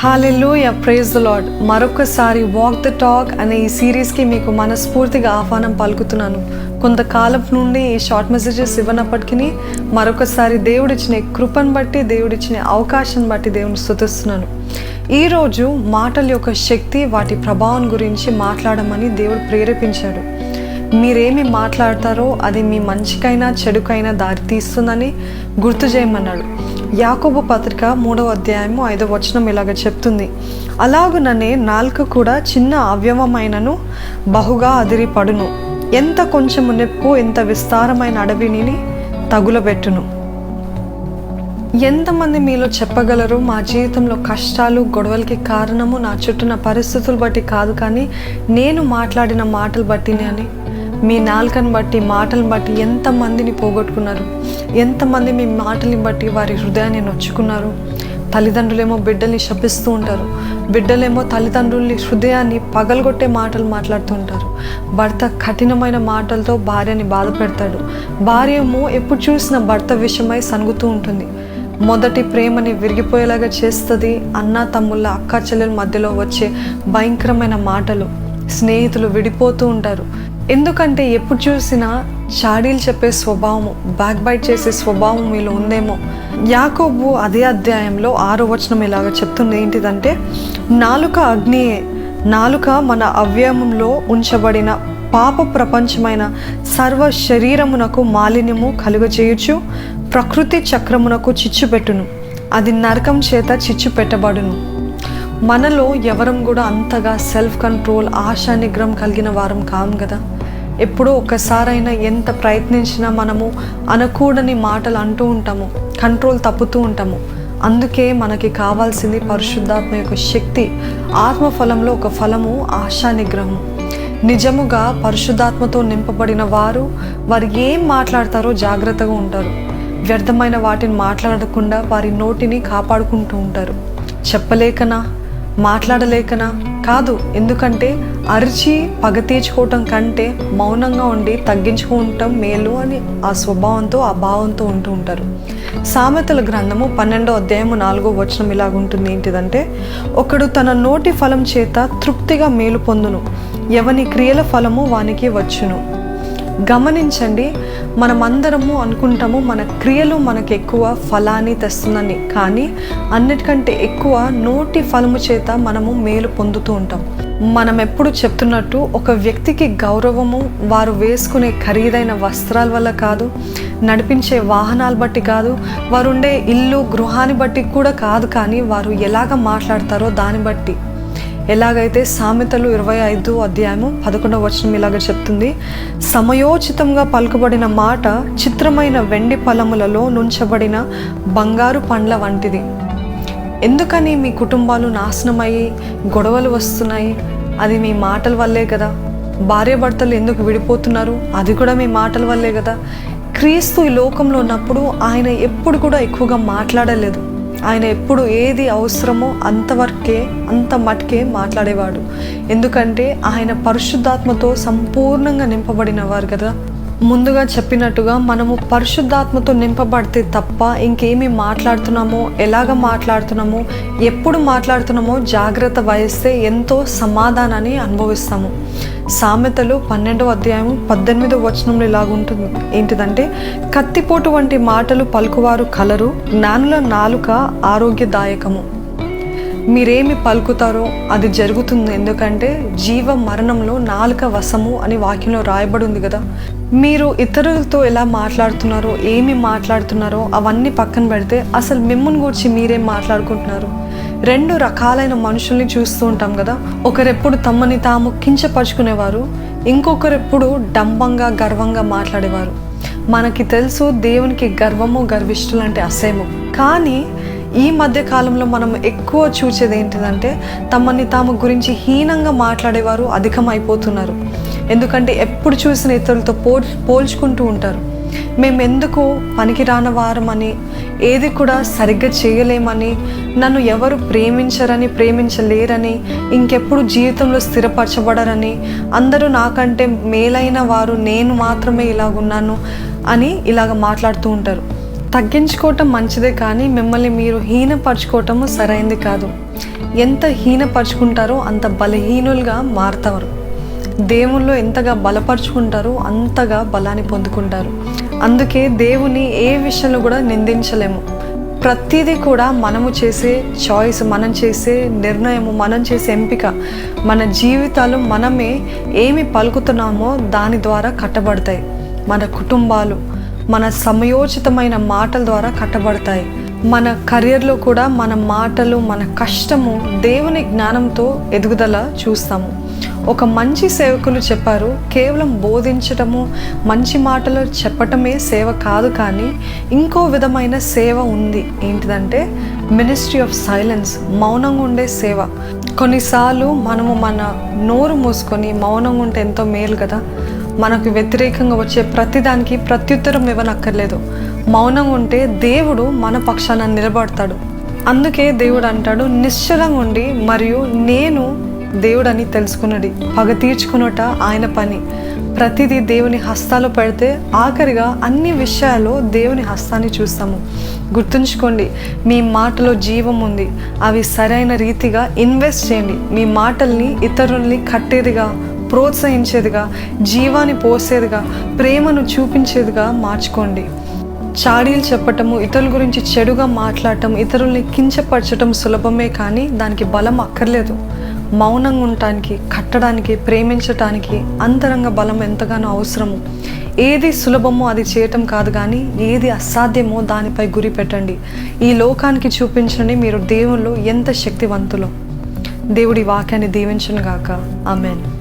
Hallelujah praise the lord మరొకసారి walk the talk అనే ఈ సిరీస్కి మీకు మనస్ఫూర్తిగా ఆహ్వానం పలుకుతున్నాను. కొంతకాలం నుండి ఈ షార్ట్ మెసేజెస్ ఇవ్వనప్పటికీ మరొకసారి దేవుడిచ్చిన కృపను బట్టి దేవుడిచ్చిన అవకాశం బట్టి దేవుని స్థుతిస్తున్నాను ఈరోజు మాటల యొక్క శక్తి వాటి ప్రభావం గురించి మాట్లాడమని దేవుడు ప్రేరేపించాడు. మీరేమి మాట్లాడతారో అది మీ మంచికైనా చెడుకైనా దారి తీస్తుందని గుర్తు చేయమన్నాడు. యాకోబు పత్రిక మూడవ అధ్యాయము ఐదవ వచనం ఇలాగ చెప్తుంది. అలాగుననే నాలుక కూడా చిన్న అవ్యవమైనను బహుగా అదిరిపడును. ఎంత కొంచెము నెప్పు ఎంత విస్తారమైన అడవిని తగులబెట్టును. ఎంతమంది మీలో చెప్పగలరు మా జీవితంలో కష్టాలు గొడవలకి కారణము నా చుట్టూన పరిస్థితులు బట్టి కాదు కానీ నేను మాట్లాడిన మాటలు బట్టినే అని? మీ నాలుకను బట్టి మాటలను బట్టి ఎంతమందిని పోగొట్టుకున్నారు? ఎంతమంది మీ మాటల్ని బట్టి వారి హృదయాన్ని నొచ్చుకున్నారు? తల్లిదండ్రులేమో బిడ్డల్ని శపిస్తూ ఉంటారు. బిడ్డలేమో తల్లిదండ్రుల్ని హృదయాన్ని పగలగొట్టే మాటలు మాట్లాడుతూ ఉంటారు. భర్త కఠినమైన మాటలతో భార్యని బాధ పెడతాడు భార్య ఏమో ఎప్పుడు చూసిన భర్త విషయమై సనుగుతూ ఉంటుంది. మొదటి ప్రేమని విరిగిపోయేలాగా చేస్తుంది అన్న తమ్ముళ్ళ అక్క చెల్లెల మధ్యలో వచ్చే భయంకరమైన మాటలు. స్నేహితులు విడిపోతూ ఉంటారు. ఎందుకంటే ఎప్పుడు చూసినా చాడీలు చెప్పే స్వభావము బ్యాక్ బైట్ చేసే స్వభావం మీలో ఉందేమో. యాకోబు అదే అధ్యాయంలో ఆరో వచనం ఇలాగ చెప్తుంది ఏంటిదంటే నాలుక అగ్నియే నాలుక మన అవ్యయంలో ఉంచబడిన పాప ప్రపంచమైన సర్వ శరీరమునకు మాలిన్యము కలుగజేయుచు ప్రకృతి చక్రమునకు చిచ్చు పెట్టును. అది నరకం చేత చిచ్చు పెట్టబడును. మనలో ఎవరం కూడా అంతగా సెల్ఫ్ కంట్రోల్ ఆశా నిగ్రహం కలిగిన వారం కాం కదా ఎప్పుడో ఒక్కసారైనా ఎంత ప్రయత్నించినా మనము అనకూడని మాటలు అంటూ ఉంటాము కంట్రోల్ తప్పుతూ ఉంటాము. అందుకే మనకి కావాల్సింది పరిశుద్ధాత్మ యొక్క శక్తి ఆత్మఫలంలో ఒక ఫలము ఆశా నిగ్రహం. నిజముగా పరిశుద్ధాత్మతో నింపబడిన వారు వారు ఏం మాట్లాడతారో జాగ్రత్తగా ఉంటారు. వ్యర్థమైన వాటిని మాట్లాడకుండా వారి నోటిని కాపాడుకుంటూ ఉంటారు. చెప్పలేకనా? మాట్లాడలేకనా? కాదు ఎందుకంటే అరిచి పగ తీర్చుకోవటం కంటే మౌనంగా ఉండి తగ్గించుకుంటాం మేలు అని ఆ స్వభావంతో ఆ భావంతో ఉంటూ ఉంటారు. సామెతల గ్రంథము పన్నెండో అధ్యాయము నాలుగో వచనం ఇలాగుంటుంది ఏంటిదంటే ఒకడు తన నోటి ఫలం చేత తృప్తిగా మేలు పొందును. ఎవని క్రియల ఫలము వానికి వచ్చును. గమనించండి మనమందరము అనుకుంటాము మన క్రియలు మనకు ఎక్కువ ఫలాన్ని తెస్తుందని. కానీ అన్నిటికంటే ఎక్కువ నోటి ఫలము చేత మనము మేలు పొందుతూ ఉంటాం. మనం ఎప్పుడు చెప్తున్నట్టు ఒక వ్యక్తికి గౌరవము వారు వేసుకునే ఖరీదైన వస్త్రాల వల్ల కాదు నడిపించే వాహనాలు బట్టి కాదు వారు ఉండే ఇల్లు గృహాన్ని బట్టి కూడా కాదు కానీ వారు ఎలాగ మాట్లాడతారో దాన్ని బట్టి. ఎలాగైతే సామెతలు ఇరవై ఐదు అధ్యాయము పదకొండవ వచనం ఇలాగ చెప్తుంది సమయోచితంగా పలుకుబడిన మాట చిత్రమైన వెండి ఫలములలో నుంచబడిన బంగారు పండ్ల వంటిది. ఎందుకని మీ కుటుంబాలు నాశనమయ్యి గొడవలు వస్తున్నాయి? అది మీ మాటల వల్లే కదా. భార్యాభర్తలు ఎందుకు విడిపోతున్నారు? అది కూడా మీ మాటల వల్లే కదా. క్రీస్తు ఈ లోకంలో ఉన్నప్పుడు ఆయన ఎప్పుడు కూడా ఎక్కువగా మాట్లాడలేదు. ఆయన ఎప్పుడు ఏది అవసరమో అంతవరకే అంత మటుకే మాట్లాడేవాడు. ఎందుకంటే ఆయన పరిశుద్ధాత్మతో సంపూర్ణంగా నింపబడిన వారు కదా. ముందుగా చెప్పినట్టుగా మనము పరిశుద్ధాత్మతో నింపబడితే తప్ప ఇంకేమి మాట్లాడుతున్నామో ఎలాగ మాట్లాడుతున్నామో ఎప్పుడు మాట్లాడుతున్నామో జాగ్రత్త వహిస్తే ఎంతో సమాధానాన్ని అనుభవిస్తాము. సామెతలు పన్నెండవ అధ్యాయం పద్దెనిమిదవ వచనంలో ఇలాగుంటుంది ఏంటిదంటే కత్తిపోటు వంటి మాటలు పలుకువారు కలరు జ్ఞానుల నాలుక ఆరోగ్యదాయకము. మీరేమి పలుకుతారో అది జరుగుతుంది. ఎందుకంటే జీవ మరణంలో నాలుక వశము అని వాక్యంలో రాయబడి ఉంది కదా. మీరు ఇతరులతో ఎలా మాట్లాడుతున్నారో ఏమి మాట్లాడుతున్నారో అవన్నీ పక్కన పెడితే అసలు మిమ్మల్ని గురించి మీరేం మాట్లాడుకుంటున్నారు? రెండు రకాలైన మనుషుల్ని చూస్తూ ఉంటాం కదా. ఒకరెప్పుడు తమని తాము కించపరుచుకునేవారు ఇంకొకరెప్పుడు డంబంగా గర్వంగా మాట్లాడేవారు. మనకి తెలుసు దేవునికి గర్వము గర్విష్ఠులు అంటే అసేము కానీ ఈ మధ్య కాలంలో మనం ఎక్కువ చూసేది ఏంటిదంటే తమని తాము గురించి హీనంగా మాట్లాడేవారు అధికమైపోతున్నారు. ఎందుకంటే ఎప్పుడు చూసిన ఇతరులతో పోల్ పోల్చుకుంటూ ఉంటారు. మేము ఎందుకు పనికిరాని వారమని ఏది కూడా సరిగ్గా చేయలేమని నన్ను ఎవరు ప్రేమించరని ప్రేమించలేరని ఇంకెప్పుడు జీవితంలో స్థిరపరచబడరని అందరూ నాకంటే మేలైన వారు నేను మాత్రమే ఇలాగున్నాను అని ఇలాగ మాట్లాడుతూ ఉంటారు. తగ్గించుకోవటం మంచిదే కానీ మిమ్మల్ని మీరు హీనపరచుకోవటము సరైంది కాదు. ఎంత హీనపరుచుకుంటారో అంత బలహీనులుగా మారుతారు. దేవుల్లో ఎంతగా బలపరుచుకుంటారో అంతగా బలాన్ని పొందుకుంటారు. అందుకే దేవుని ఏ విషయంలో కూడా నిందించలేము. ప్రతిదీ కూడా మనము చేసే చాయిస్ మనం చేసే నిర్ణయము మనం చేసే ఎంపిక మన జీవితాలు మనమే ఏమి పలుకుతున్నామో దాని ద్వారా కట్టబడతాయి. మన కుటుంబాలు మన సమయోచితమైన మాటల ద్వారా కట్టబడతాయి. మన కెరియర్లో కూడా మన మాటలు మన కష్టము దేవుని జ్ఞానంతో ఎదుగుదల చూస్తాము. ఒక మంచి సేవకులు చెప్పారు కేవలం బోధించటము మంచి మాటలు చెప్పటమే సేవ కాదు కానీ ఇంకో విధమైన సేవ ఉంది. ఏంటిదంటే మినిస్ట్రీ ఆఫ్ సైలెన్స్ మౌనంగా ఉండే సేవ. కొన్నిసార్లు మనము మన నోరు మూసుకొని మౌనంగా ఉంటే ఎంతో మేలు కదా. మనకు వ్యతిరేకంగా వచ్చే ప్రతిదానికి ప్రత్యుత్తరం ఇవ్వనక్కర్లేదు. మౌనంగా ఉంటే దేవుడు మన పక్షాన నిలబడతాడు. అందుకే దేవుడు అంటాడు నిశ్చలంగా ఉండి మరియు నేను దేవుడని తెలుసుకున్నది. పగ తీర్చుకున్నట ఆయన పని. ప్రతిదీ దేవుని హస్తాలు పెడితే ఆఖరిగా అన్ని విషయాల్లో దేవుని హస్తాన్ని చూస్తాము. గుర్తుంచుకోండి మీ మాటలో జీవం ఉంది. అవి సరైన రీతిగా ఇన్వెస్ట్ చేయండి. మీ మాటల్ని ఇతరుల్ని కట్టేదిగా ప్రోత్సహించేదిగా జీవాన్ని పోసేదిగా ప్రేమను చూపించేదిగా మార్చుకోండి. చాడీలు చెప్పటము ఇతరుల గురించి చెడుగా మాట్లాడటం ఇతరుల్ని కించపరచటం సులభమే కానీ దానికి బలం అక్కర్లేదు. మౌనంగా ఉండటానికి కట్టడానికి ప్రేమించటానికి అంతరంగ బలం ఎంతగానో అవసరము. ఏది సులభమో అది చేయటం కాదు కానీ ఏది అసాధ్యమో దానిపై గురి పెట్టండి. ఈ లోకానికి చూపించండి మీరు దేవుళ్ళు ఎంత శక్తివంతులో. దేవుడి వాక్యాన్ని దీవించను గాక ఆమెన్.